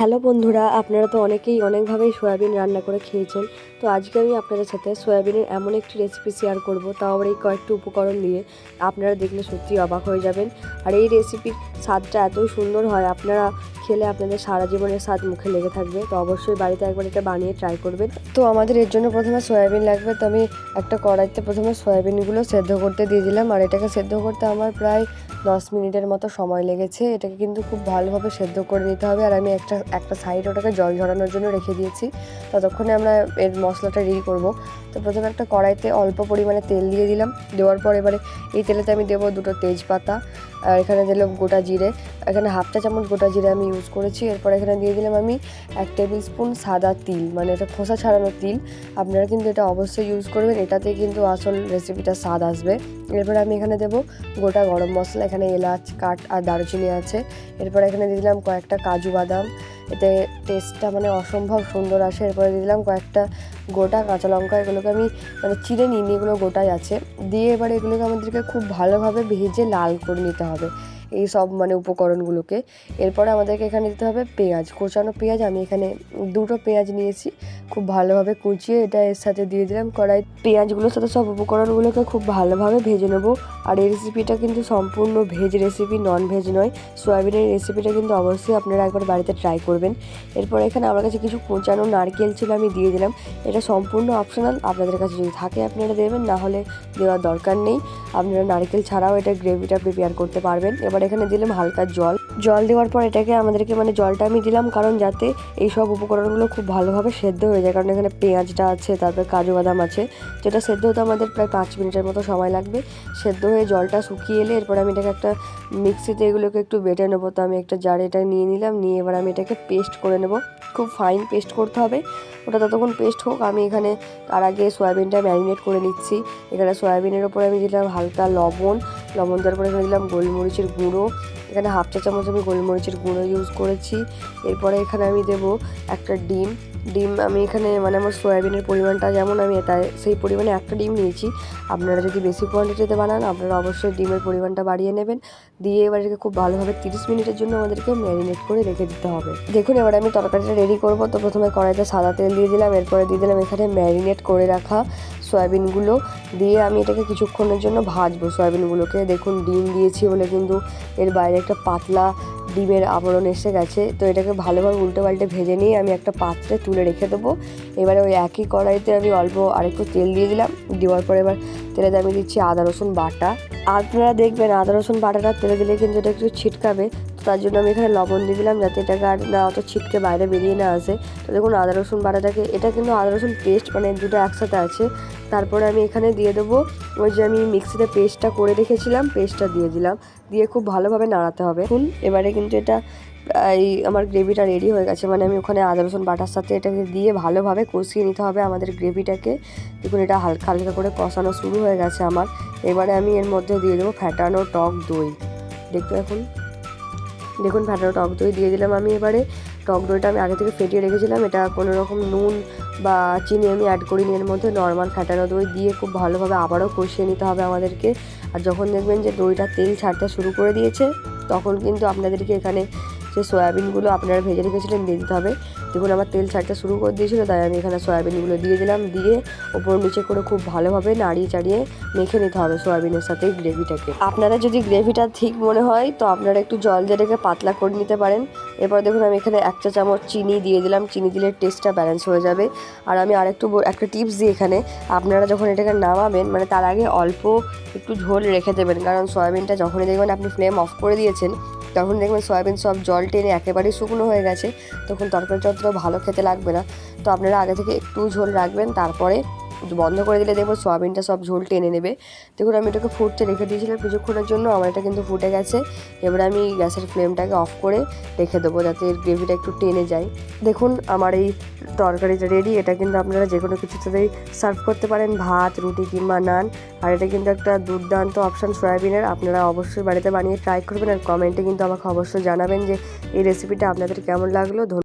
Hello বন্ধুরা, আপনারা তো অনেকেই অনেকভাবেই সয়াবিন রান্না করে খেয়েছেন। তো আজকে আমি আপনাদের সাথে সয়াবিনের এমন একটি রেসিপি শেয়ার করব, তাও আবার এই কয়েকটি উপকরণ দিয়ে। আপনারা দেখলে সত্যি অবাক হয়ে যাবেন। আর এই রেসিপির স্বাদটা এতই সুন্দর হয়, আপনারা খেলে আপনাদের সারা জীবনের স্বাদ মুখে লেগে থাকবে। তো অবশ্যই বাড়িতে একবার এটা বানিয়ে ট্রাই করবেন। তো আমাদের এর জন্য প্রথমে সয়াবিন লাগবে, তো আমি একটা কড়াইতে প্রথমে সয়াবিনগুলো সেদ্ধ করতে দিয়ে দিলাম। আর এটাকে সেদ্ধ করতে আমার প্রায় দশ মিনিটের মতো সময় লেগেছে। এটাকে কিন্তু খুব ভালোভাবে সেদ্ধ করে নিতে হবে। আর আমি একটা একটা সাইড ওটাকে জল ঝরানোর জন্য রেখে দিয়েছি। ততক্ষণে আমরা এর মশলাটা রেডি করব। তো প্রথমে একটা কড়াইতে অল্প পরিমাণে তেল দিয়ে দিলাম। দেওয়ার পর এবারে এই তেলেতে আমি দেবো দুটো তেজপাতা, আর এখানে দিলাম গোটা জিরে। এখানে হাফ চা চামচ গোটা জিরে আমি ইউজ করেছি। এরপর এখানে দিয়ে দিলাম আমি এক টেবিল স্পুন সাদা তিল মানে এটা খোসা ছাড়ানো তিল। আপনারা কিন্তু এটা অবশ্যই ইউজ করবেন। এটাতে কিন্তু আসল রেসিপিটা স্বাদ আসবে। এরপর আমি এখানে দেবো গোটা গরম মশলা। এখানে এলাচ, কাঠ আর দারুচিনি আছে। এরপর এখানে দিয়ে দিলাম কয়েকটা কাজু বাদাম এতে টেস্টটা মানে অসম্ভব সুন্দর আসে। এরপরে দিয়ে দিলাম কয়েকটা গোটা কাঁচা লঙ্কা। এগুলোকে আমি মানে চিড়ে নিইনি, এগুলো গোটাই আছে। দিয়ে এবার এগুলোকে আমাদেরকে খুব ভালোভাবে ভেজে লাল করে নিতে হবে। এই সব মানে উপকরণগুলোকে। এরপরে আমাদেরকে এখানে দিতে হবে পেঁয়াজ, কোচানো পেঁয়াজ। আমি এখানে দুটো পেঁয়াজ নিয়েছি, খুব ভালোভাবে কুচিয়ে এটা এর সাথে দিয়ে দিলাম। কড়াই পেঁয়াজগুলোর সাথে সব উপকরণগুলোকে খুব ভালোভাবে ভেজে নেব। আর এই রেসিপিটা কিন্তু সম্পূর্ণ ভেজ রেসিপি নন ভেজ নয়। সয়াবিনের রেসিপিটা কিন্তু অবশ্যই আপনারা একবার বাড়িতে ট্রাই করবেন। এরপর এখানে আমার কাছে কিছু কোচানো নারকেল ছিল, আমি দিয়ে দিলাম। এটা সম্পূর্ণ অপশনাল আপনাদের কাছে যদি থাকে আপনারা দেবেন, না হলে দেওয়ার দরকার নেই। আপনারা নারকেল ছাড়াও এটা গ্রেভিটা প্রিপেয়ার করতে পারবেন। এবার এখানে দিলাম হালকা জল। জল দেওয়ার পর এটাকে আমাদেরকে মানে জলটা আমি দিলাম কারণ যাতে এই সব উপকরণগুলো খুব ভালোভাবে সেদ্ধ হয়ে যায়। কারণ এখানে পেঁয়াজটা আছে, তারপরে কাজু বাদাম আছে। যেটা সেদ্ধ হতে আমাদের প্রায় পাঁচ মিনিটের মতো সময় লাগবে। সেদ্ধ হয়ে জলটা শুকিয়ে এলে এরপর আমি এটাকে একটা মিক্সিতে এগুলোকে একটু বেটে নেব। তো আমি একটা জারে এটা নিয়ে নিলাম, নিয়ে এবার আমি এটাকে পেস্ট করে নেব। খুব ফাইন পেস্ট করতে হবে। ওটা ততক্ষণ পেস্ট হোক। আমি এখানে তার আগে সয়াবিনটা ম্যারিনেট করে নিচ্ছি। এখানে সয়াবিনের ওপরে আমি দিলাম হালকা লবণ। লবণ দেওয়ার পরে এখানে দিলাম, গোলমরিচের গুঁড়ো। এখানে হাফ চা চামচ আমি গোলমরিচের গুঁড়ো ইউজ করেছি। এরপরে এখানে আমি দেবো একটা ডিম। ডিম, আমি এখানে মানে আমার সয়াবিনের পরিমাণটা যেমন আমি এটা সেই পরিমাণে একটা ডিম নিয়েছি। আপনারা যদি বেশি কোয়ান্টিটিতে বানান, আপনারা অবশ্যই ডিমের পরিমাণটা বাড়িয়ে নেবেন। দিয়ে এবার এটাকে খুব ভালোভাবে তিরিশ মিনিটের জন্য আমাদেরকে ম্যারিনেট করে রেখে দিতে হবে। দেখুন, এবার আমি তরকারিটা রেডি করব। তো প্রথমে কড়াইতে সাদা তেল দিয়ে দিলাম। এরপরে দিয়ে দিলাম এখানে ম্যারিনেট করে রাখা সয়াবিনগুলো। দিয়ে আমি এটাকে কিছুক্ষণের জন্য ভাজবো সয়াবিনগুলোকে। দেখুন, ডিম দিয়েছি বলে কিন্তু এর বাইরে একটা পাতলা ডিমের আবরণ এসে গেছে। তো এটাকে ভালোভাবে উল্টে পাল্টে ভেজে নিয়ে আমি একটা পাত্রে তুলে রেখে দেবো। এবারে ওই একই কড়াইতে আমি অল্প আরেকটু তেল দিয়ে দিলাম। দেওয়ার পরে এবার তেলে আমি দিচ্ছি আদা রসুন বাটা। আপনারা দেখবেন আদা রসুন বাটাটা তেলে দিলে কিন্তু এটা একটু ছিটকাবে। তো তার জন্য আমি এখানে লবণ দিয়ে দিলাম যাতে এটাকে আর না অত ছিটকে বাইরে বেরিয়ে না আসে। তো দেখুন আদা, রসুন বাটাটাকে, এটা কিন্তু আদা, রসুন পেস্ট মানে দুটো একসাথে আছে। তারপরে আমি এখানে দিয়ে দেবো ওই যে আমি মিক্সিতে পেস্টটা করে রেখেছিলাম পেস্টটা দিয়ে দিলাম। দিয়ে খুব ভালোভাবে নাড়াতে হবে। এখন এবারে কিন্তু এটা এই আমার গ্রেভিটা রেডি হয়ে গেছে। মানে আমি ওখানে আদা, রসুন বাটার সাথে এটাকে দিয়ে ভালোভাবে কষিয়ে নিতে হবে আমাদের গ্রেভিটাকে দেখুন এটা হালকা হালকা করে কষানো শুরু হয়ে গেছে আমার। এবারে আমি এর মধ্যে দিয়ে দেবো ফ্যাটানো টক দই। দেখতে এখন দেখুন ফাটানো টক দই দিয়ে দিলাম আমি এবারে। টক দইটা আমি আগে থেকে ফেটিয়ে রেখেছিলাম। এটা কোনো রকম নুন বা চিনি আমি অ্যাড করিনি, এর মধ্যে নর্মাল ফ্যাটানো দই দিয়ে খুব ভালোভাবে আবারও কষিয়ে নিতে হবে আমাদেরকে। আর যখন দেখবেন যে দইটা তেল ছাড়তে শুরু করে দিয়েছে, তখন কিন্তু আপনাদেরকে এখানে যে সয়াবিনগুলো আপনারা ভেজে রেখেছিলেন দিয়ে দিতে হবে। দেখুন, আমার তেল ছাড়তে শুরু করে দিয়েছিল, তাই আমি এখানে সয়াবিনগুলো দিয়ে দিলাম, দিয়ে ওপর নিচে করে খুব ভালোভাবে নাড়িয়ে চাড়িয়ে মেখে নিতে হবে সয়াবিনের সাথে গ্রেভিটাকে। আপনারা যদি গ্রেভিটা ঠিক মনে হয়, তো আপনারা একটু জল দিয়ে রেখে পাতলা করে নিতে পারেন। এরপর দেখুন, আমি এখানে এক চা চামচ চিনি দিয়ে দিলাম, চিনি দিলে টেস্টটা ব্যালেন্স হয়ে যাবে। আর আমি আরেকটু একটা টিপস দিই এখানে, আপনারা যখন এটাকে নামাবেন মানে তার আগে অল্প একটু ঝোল রেখে দেবেন, কারণ সয়াবিনটা যখনই দেখবেন আপনি ফ্লেম অফ করে দিয়েছেন তখন দেখবেন সয়াবিন সব জল টেনে একেবারেই শুকনো হয়ে গেছে, তখন তরকারি যতটা ভালো খেতে লাগবে না। তো আপনারা আগে থেকে একটু ঝোল রাখবেন, তারপরে বন্ধ করে দিলে দেখব সয়াবিনটা সব ঝোল টেনে নেবে। দেখুন, আমি এটাকে ফুটতে রেখে দিয়েছিলাম কিছুক্ষণের জন্য আমার এটা কিন্তু ফুটে গেছে। এবার আমি গ্যাসের ফ্লেমটাকে অফ করে রেখে দেবো যাতে এর গ্রেভিটা একটু টেনে যায়। দেখুন, আমার এই তরকারিটা রেডি এটা কিন্তু আপনারা যে কোনো কিছুতেই সার্ভ করতে পারেন, ভাত, রুটি কিংবা নান। আর এটা কিন্তু একটা দুর্দান্ত অপশান সয়াবিনের, আপনারা অবশ্যই বাড়িতে বানিয়ে ট্রাই করবেন। আর কমেন্টে কিন্তু আমাকে অবশ্যই জানাবেন যে এই রেসিপিটা আপনাদের কেমন লাগল।